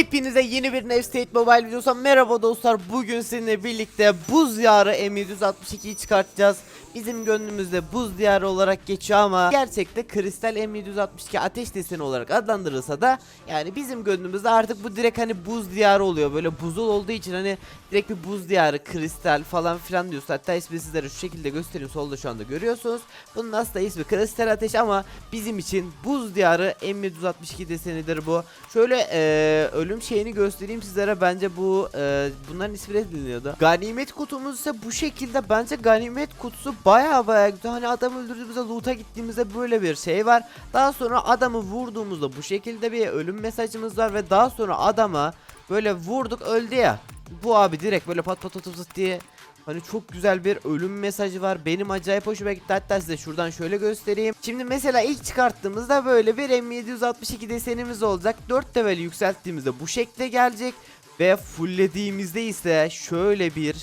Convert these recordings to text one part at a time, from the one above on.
Hepinize yeni bir Nefstate Mobile videosu merhaba dostlar. Bugün sizinle birlikte Buz Diyarı M762'yi çıkartacağız. Bizim gönlümüzde Buz Diyarı olarak geçiyor ama gerçekte Kristal M762 ateş deseni olarak adlandırılsa da yani bizim gönlümüzde artık bu direkt hani Buz Diyarı oluyor. Böyle buzul olduğu için hani direkt bir Buz Diyarı, Kristal falan filan diyoruz. Hatta ismini sizlere şu şekilde göstereyim. Solda şu anda görüyorsunuz. Bunun aslında ismi Kristal Ateş ama bizim için Buz Diyarı M762 desenidir bu. Şöyle eee, ölüm şeyini göstereyim sizlere. Bence bu eee, bunların ismi ne dinliyordu? Ganimet kutumuz ise bu şekilde. Bence ganimet kutusu baya baya güzel. Hani adamı öldürdüğümüzde loot'a gittiğimizde böyle bir şey var. Daha sonra adamı vurduğumuzda bu şekilde bir ölüm mesajımız var ve daha sonra adama böyle vurduk öldü ya. Bu abi direkt böyle pat pat pat pat diye Hani çok güzel bir ölüm mesajı var. Benim acayip hoşuma gitti. Hatta size şuradan şöyle göstereyim. Şimdi mesela ilk çıkarttığımızda böyle bir M762 desenimiz olacak. 4 level yükselttiğimizde bu şekle gelecek. Ve fulllediğimizde ise şöyle bir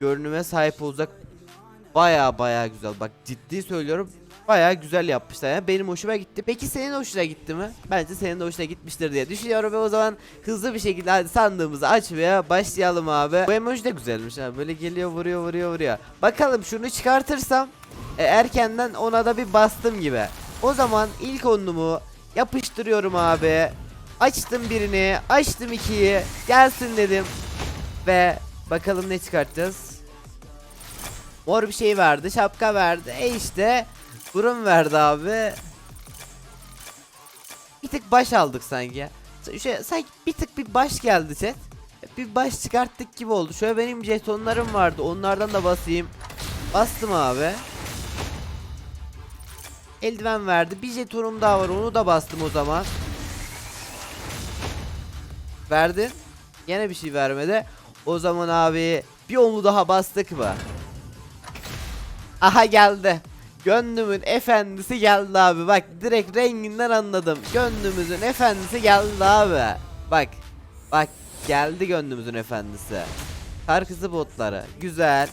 görünüme sahip olacak. Baya baya güzel. Bak ciddi söylüyorum. Baya güzel yapmışlar. Yani benim hoşuma gitti. Peki senin hoşuna gitti mi? Bence senin de hoşuna gitmiştir diye düşünüyorum ve o zaman hızlı bir şekilde hadi sandığımızı açmaya başlayalım abi. Bu emoji de güzelmiş ha. Böyle geliyor vuruyor vuruyor vuruyor. Bakalım şunu çıkartırsam e, erkenden ona da bir bastım gibi. O zaman ilk onumu yapıştırıyorum abi. Açtım birini, açtım ikiyi. Gelsin dedim. Ve bakalım ne çıkartacağız. Mor bir şey verdi, şapka verdi. E işte burun verdi abi. Bir tık baş aldık sanki. Şey, sanki bir tık bir baş geldi chat. Bir baş çıkarttık gibi oldu. Şöyle benim jetonlarım vardı. Onlardan da basayım. Bastım abi. Eldiven verdi. Bir jetonum daha var. Onu da bastım o zaman. Verdin. Yine bir şey vermedi. O zaman abi bir onlu daha bastık mı? Aha geldi. Gönlümün efendisi geldi abi. Bak direkt renginden anladım. Gönlümüzün efendisi geldi abi. Bak. Bak geldi gönlümüzün efendisi. Kar kızı botları. Güzel.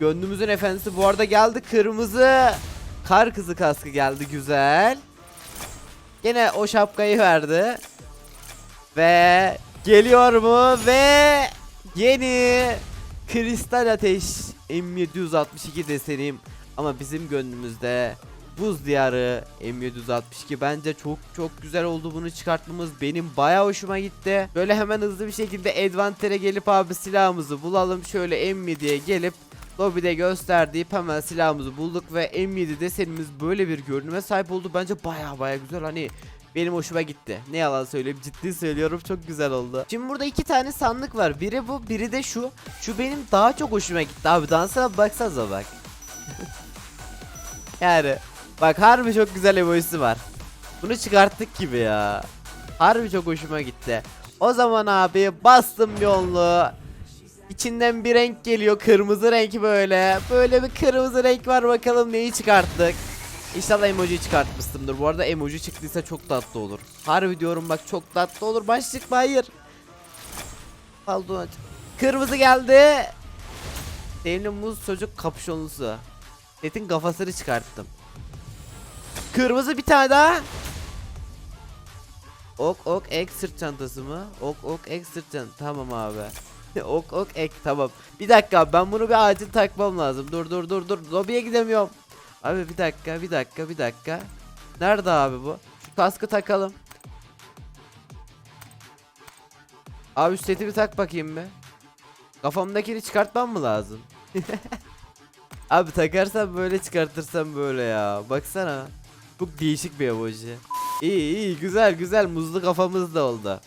Gönlümüzün efendisi bu arada geldi kırmızı. Kar kızı kaskı geldi güzel. Gene o şapkayı verdi. Ve geliyor mu ve yeni kristal ateş M762 desenim ama bizim gönlümüzde buz diyarı M762 bence çok çok güzel oldu bunu çıkartmamız benim baya hoşuma gitti. Böyle hemen hızlı bir şekilde Advanter'e gelip abi silahımızı bulalım. Şöyle M7'ye gelip lobide göster deyip hemen silahımızı bulduk. Ve M7 desenimiz böyle bir görünüme sahip oldu. Bence baya baya güzel. Hani benim hoşuma gitti. Ne yalan söyleyeyim ciddi söylüyorum çok güzel oldu. Şimdi burada iki tane sandık var. Biri bu biri de şu. Şu benim daha çok hoşuma gitti abi. Dansına baksanıza bak. yani bak harbi çok güzel emojisi var. Bunu çıkarttık gibi ya. Harbi çok hoşuma gitti. O zaman abi bastım yollu. İçinden bir renk geliyor. Kırmızı renk böyle. Böyle bir kırmızı renk var bakalım neyi çıkarttık. İnşallah emoji çıkartmışsındır. Bu arada emoji çıktıysa çok tatlı olur. Harbi diyorum bak çok tatlı olur. Başlık mı? Hayır. Pardon. Kırmızı geldi. Sevimli muz çocuk kapüşonlusu. Setin kafasını çıkarttım. Kırmızı bir tane daha. Ok ok ek sırt çantası mı? Ok ok ek sırt çantası. Tamam abi. ok ok ek tamam. Bir dakika ben bunu bir acil takmam lazım. Dur dur dur dur. Lobiye gidemiyorum. Abi bir dakika bir dakika bir dakika. Nerede abi bu? Şu kaskı takalım. Abi şu seti bir tak bakayım be. Kafamdakini çıkartmam mı lazım? abi takarsam böyle çıkartırsam böyle ya. Baksana. Çok değişik bir emoji. İyi iyi güzel güzel muzlu kafamız da oldu.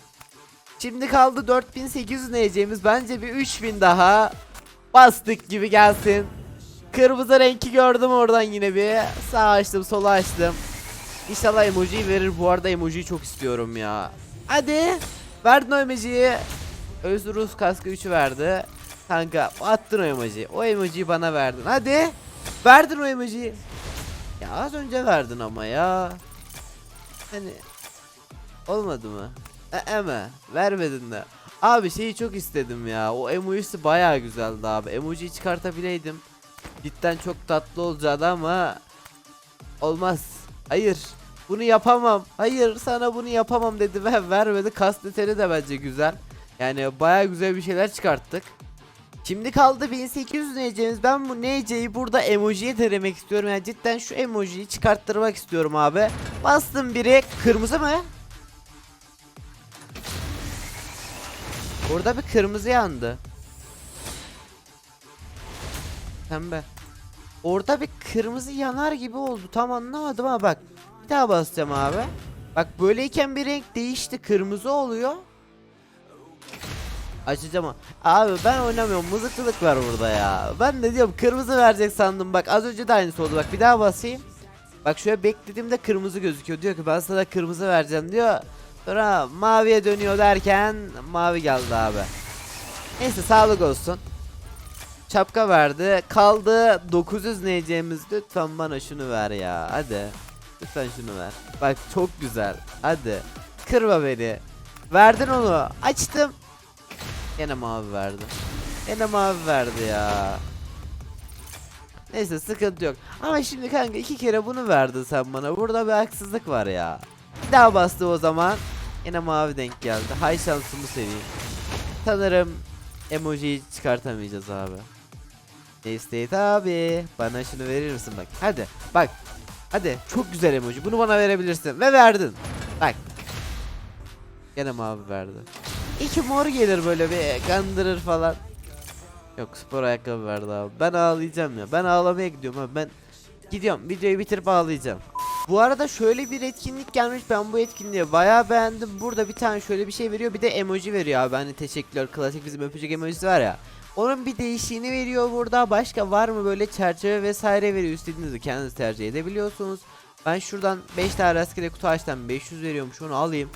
Şimdi kaldı 4800 neyeceğimiz bence bir 3000 daha bastık gibi gelsin. Kırmızı renki gördüm oradan yine bir. Sağ açtım, sola açtım. İnşallah emojiyi verir. Bu arada emojiyi çok istiyorum ya. Hadi. Verdin o emojiyi. Özür Rus kaskı 3'ü verdi. Kanka attın o emojiyi. O emojiyi bana verdin. Hadi. Verdin o emojiyi. Ya az önce verdin ama ya. Hani olmadı mı? E mi? Vermedin de. Abi şeyi çok istedim ya. O emojisi bayağı güzeldi abi. Emojiyi çıkartabileydim. Cidden çok tatlı olacaktı ama olmaz. Hayır. Bunu yapamam. Hayır sana bunu yapamam dedi ve vermedi. Kasteteri de bence güzel. Yani baya güzel bir şeyler çıkarttık. Şimdi kaldı 1800 NC'miz. Ben bu NC'yi burada emojiye denemek istiyorum. Yani cidden şu emojiyi çıkarttırmak istiyorum abi. Bastım biri. Kırmızı mı? Orada bir kırmızı yandı. Pembe. Orada bir kırmızı yanar gibi oldu. Tam anlamadım ama bak. Bir daha basacağım abi. Bak böyleyken bir renk değişti. Kırmızı oluyor. Açacağım. Abi ben oynamıyorum. Mızıkçılık var burada ya. Ben de diyorum kırmızı verecek sandım. Bak az önce de aynısı oldu. Bak bir daha basayım. Bak şöyle beklediğimde kırmızı gözüküyor. Diyor ki ben sana kırmızı vereceğim diyor. Sonra maviye dönüyor derken mavi geldi abi. Neyse sağlık olsun. Çapka verdi. Kaldı 900 neyeceğimiz. Lütfen bana şunu ver ya. Hadi. Lütfen şunu ver. Bak çok güzel. Hadi. Kırma beni. Verdin onu. Açtım. Yine mavi verdi. Yine mavi verdi ya. Neyse sıkıntı yok. Ama şimdi kanka iki kere bunu verdin sen bana. Burada bir haksızlık var ya. Bir daha bastı o zaman. Yine mavi denk geldi. Hay şansımı seveyim. Sanırım emojiyi çıkartamayacağız abi. Estate abi bana şunu verir misin bak. Hadi bak. Hadi çok güzel emoji. Bunu bana verebilirsin ve verdin. Bak. Gene mavi verdi. İki mor gelir böyle bir kandırır falan. Yok spor ayakkabı verdi abi. Ben ağlayacağım ya. Ben ağlamaya gidiyorum abi. Ben gidiyorum. Videoyu bitirip ağlayacağım. Bu arada şöyle bir etkinlik gelmiş. Ben bu etkinliği bayağı beğendim. Burada bir tane şöyle bir şey veriyor. Bir de emoji veriyor abi. Hani teşekkürler. Klasik bizim öpücük emojisi var ya. Onun bir değişiğini veriyor burada. Başka var mı böyle çerçeve vesaire veriyor. İstediğinizi kendiniz tercih edebiliyorsunuz. Ben şuradan 5 tane rastgele kutu açtan 500 veriyormuş. Onu alayım.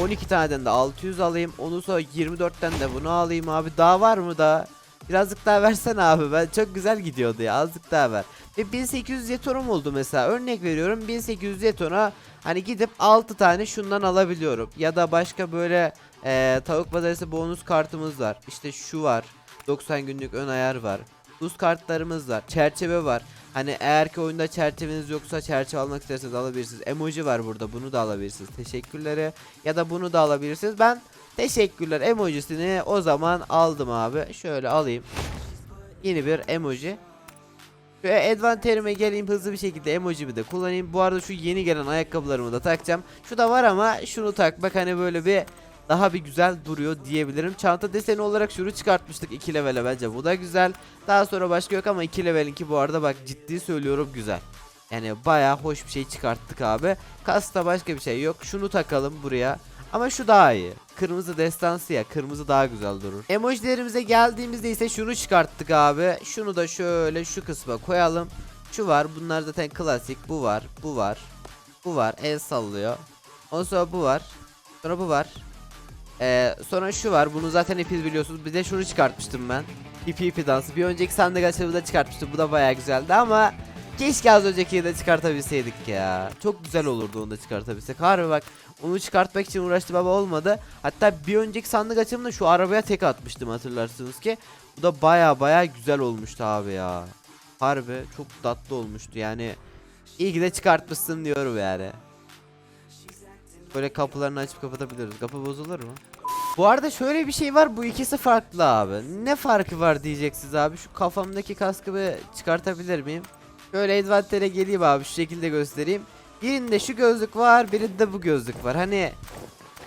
12 taneden de 600 alayım. Onu sonra 24'ten de bunu alayım abi. Daha var mı daha? Birazcık daha versene abi. Ben çok güzel gidiyordu ya. Azıcık daha ver. Ve 1800 jetonum oldu mesela. Örnek veriyorum 1800 jetona hani gidip 6 tane şundan alabiliyorum. Ya da başka böyle eee tavuk pazarısı bonus kartımız var. İşte şu var. 90 günlük ön ayar var. Buz kartlarımız var. Çerçeve var. Hani eğer ki oyunda çerçeveniz yoksa çerçeve almak isterseniz alabilirsiniz. Emoji var burada. Bunu da alabilirsiniz. Teşekkürleri ya da bunu da alabilirsiniz. Ben teşekkürler emojisini o zaman aldım abi. Şöyle alayım. Yeni bir emoji. Şöyle advanterime geleyim hızlı bir şekilde emojimi de kullanayım. Bu arada şu yeni gelen ayakkabılarımı da takacağım. Şu da var ama şunu takmak hani böyle bir daha bir güzel duruyor diyebilirim. Çanta deseni olarak şunu çıkartmıştık 2 levele bence bu da güzel. Daha sonra başka yok ama 2 levelinki bu arada bak ciddi söylüyorum güzel. Yani baya hoş bir şey çıkarttık abi. Kasta başka bir şey yok. Şunu takalım buraya. Ama şu daha iyi. Kırmızı destansı ya. Kırmızı daha güzel durur. Emojilerimize geldiğimizde ise şunu çıkarttık abi. Şunu da şöyle şu kısma koyalım. Şu var. Bunlar zaten klasik. Bu var. Bu var. Bu var. El sallıyor. Ondan sonra bu var. Sonra bu var. Ee, sonra şu var. Bunu zaten hepiniz biliyorsunuz. Bir de şunu çıkartmıştım ben. Hipi hipi dansı. Bir önceki sandık açılımında çıkartmıştım. Bu da bayağı güzeldi ama keşke az öncekiyi de çıkartabilseydik ya. Çok güzel olurdu onu da çıkartabilsek. Harbi bak onu çıkartmak için uğraştım ama olmadı. Hatta bir önceki sandık açılımında şu arabaya tek atmıştım hatırlarsınız ki. Bu da baya baya güzel olmuştu abi ya. Harbi çok tatlı olmuştu yani. İyi ki de çıkartmışsın diyorum yani. Böyle kapılarını açıp kapatabiliriz. Kapı bozulur mu? Bu arada şöyle bir şey var. Bu ikisi farklı abi. Ne farkı var diyeceksiniz abi. Şu kafamdaki kaskı bir çıkartabilir miyim? Şöyle advantere geleyim abi. Şu şekilde göstereyim. Birinde şu gözlük var. Birinde de bu gözlük var. Hani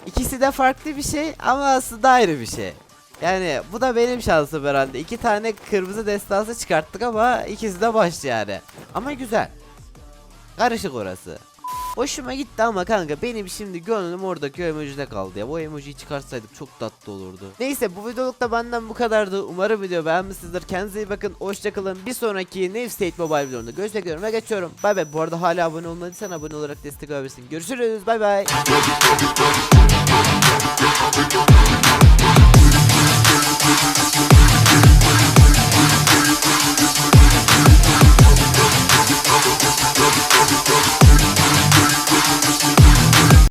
ikisi de farklı bir şey ama aslında ayrı bir şey. Yani bu da benim şansım herhalde. İki tane kırmızı destansı çıkarttık ama ikisi de baş yani. Ama güzel. Karışık orası. Hoşuma gitti ama kanka benim şimdi gönlüm oradaki emojide kaldı ya. Bu emojiyi çıkarsaydık çok tatlı olurdu. Neyse bu videolukta benden bu kadardı. Umarım video beğenmişsinizdir. Kendinize iyi bakın. Hoşçakalın. Bir sonraki New State Mobile videomda görüşmek üzere ve geçiyorum. Bay bay. Bu arada hala abone olmadıysan abone olarak destek olabilirsin. Görüşürüz. Bay bay.